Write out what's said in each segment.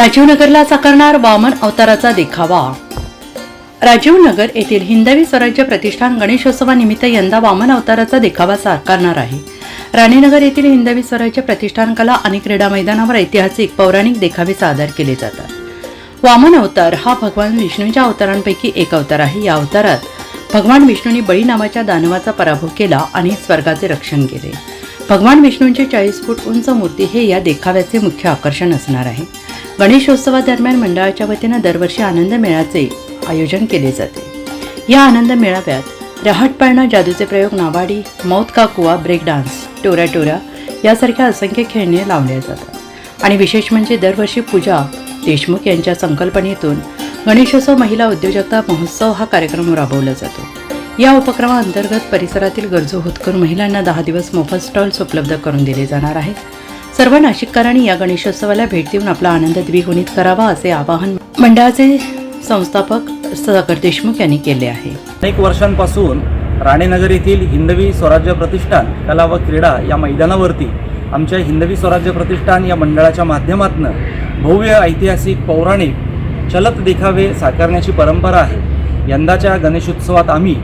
राजीवनगरला साकारणार वामन अवताराचा देखावा. राजीवनगर येथील हिंदवी स्वराज्य प्रतिष्ठान गणेशोत्सवानिमित्त यंदा वामन अवताराचा देखावा साकारणार आहे. राणीनगर येथील हिंदवी स्वराज्य प्रतिष्ठान कला आणि क्रीडा मैदानावर ऐतिहासिक पौराणिक देखावे सादर केले जातात. वामन अवतार हा भगवान विष्णूंच्या अवतारांपैकी एक अवतार आहे. या अवतारात भगवान विष्णूंनी बळी नावाच्या दानवाचा पराभव केला आणि स्वर्गाचे रक्षण केले. भगवान विष्णूंची चाळीस फूट उंच मूर्ती हे या देखाव्याचे मुख्य आकर्षण असणार आहे. गणेशोत्सवादरम्यान मंडळाच्या वतीनं दरवर्षी आनंद मेळ्याचे आयोजन केले जाते. या आनंद मेळाव्यात रहाट जादूचे प्रयोग नावाडी मौत का कुवा ब्रेक डान्स टोऱ्या टोऱ्या यासारख्या असंख्य खेळणे लावल्या जातात. आणि विशेष म्हणजे दरवर्षी पूजा देशमुख यांच्या संकल्पनेतून गणेशोत्सव महिला उद्योजकता महोत्सव हा कार्यक्रम राबवला जातो. या उपक्रमाअंतर्गत परिसरातील गरजू होतकर महिलांना दहा दिवस मोफत स्टॉल्स उपलब्ध करून दिले जाणार आहेत. सर्व नाशिककरांनी या गणेशोत्सवाला भेट देऊन आपला आनंद द्विगुणित करावा असे आवाहन मंडळाचे संस्थापक सागर देशमुख यांनी केले आहे. अनेक वर्षांपासून राणेनगर येथील हिंदवी स्वराज्य प्रतिष्ठान कला व क्रीडा या मैदानावरती आमच्या हिंदवी स्वराज्य प्रतिष्ठान या मंडळाच्या माध्यमातून भव्य ऐतिहासिक पौराणिक चलत देखावे साकारण्याची परंपरा आहे. यंदाच्या गणेशोत्सवात आम्ही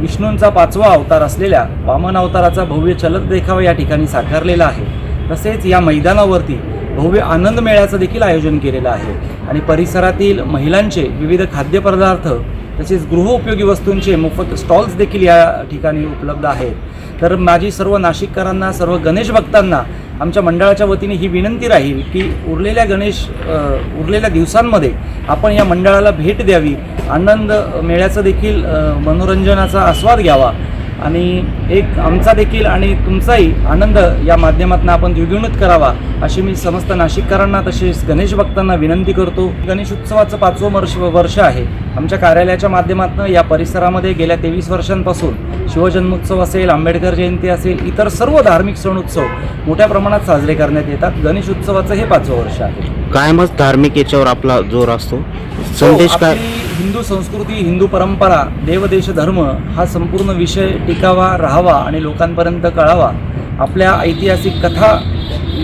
विष्णूंचा पाचवा अवतार असलेल्या वामन अवताराचा भव्य चलत देखावा या ठिकाणी साकारलेला आहे. तसेच या मैदानावरती भव्य आनंद मेळ्याचं देखील आयोजन केलेलं आहे. आणि परिसरातील महिलांचे विविध खाद्यपदार्थ तसेच गृहोपयोगी वस्तूंचे मोफत स्टॉल्स देखील या ठिकाणी उपलब्ध आहेत. तर माझी सर्व नाशिककरांना सर्व गणेश भक्तांना आमच्या मंडळाच्या वतीने ही विनंती राहील की उरलेल्या गणेश उरलेल्या दिवसांमध्ये आपण या मंडळाला भेट द्यावी. आनंद मेळ्याचं देखील मनोरंजनाचा आस्वाद घ्यावा. आणि एक आमचा देखील आणि तुमचाही आनंद या माध्यमातून आपण द्विगुणित करावा अशी मी समस्त नाशिककरांना तसेच गणेश भक्तांना विनंती करतो. गणेश उत्सवाचं पाचवं वर्ष वर्ष आहे. आमच्या कार्यालयाच्या माध्यमातून या परिसरामध्ये गेल्या तेवीस वर्षांपासून शिवजन्मोत्सव असेल आंबेडकर जयंती असेल इतर सर्व धार्मिक सण उत्सव मोठ्या प्रमाणात साजरे करण्यात येतात. गणेश उत्सवाचं हे पाचवं वर्ष आहे. कायमच धार्मिक याच्यावर आपला जोर असतो. संदेश हो, काय आपली हिंदू संस्कृती हिंदू परंपरा देवदेश धर्म हा संपूर्ण विषय टिकावा राहावा आणि लोकांपर्यंत कळावा. आपल्या ऐतिहासिक कथा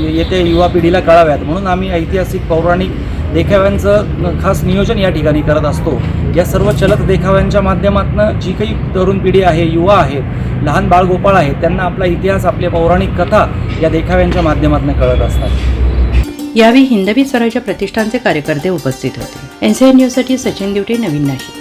येत्या युवा पिढीला कळाव्यात. म्हणून आम्ही ऐतिहासिक पौराणिक देखाव्यांचं खास नियोजन या ठिकाणी करत असतो. या सर्व चलत देखाव्यांच्या माध्यमातून जी काही तरुण पिढी आहे युवा आहेत लहान बाळगोपाळ आहेत त्यांना आपला इतिहास आपल्या पौराणिक कथा या देखाव्यांच्या माध्यमातून कळत असतात. यावेळी हिंदवी स्वराज्य प्रतिष्ठानचे कार्यकर्ते उपस्थित होते. एनसीएन न्यूजसाठी सचिन दिवटे नवीन नाशिक.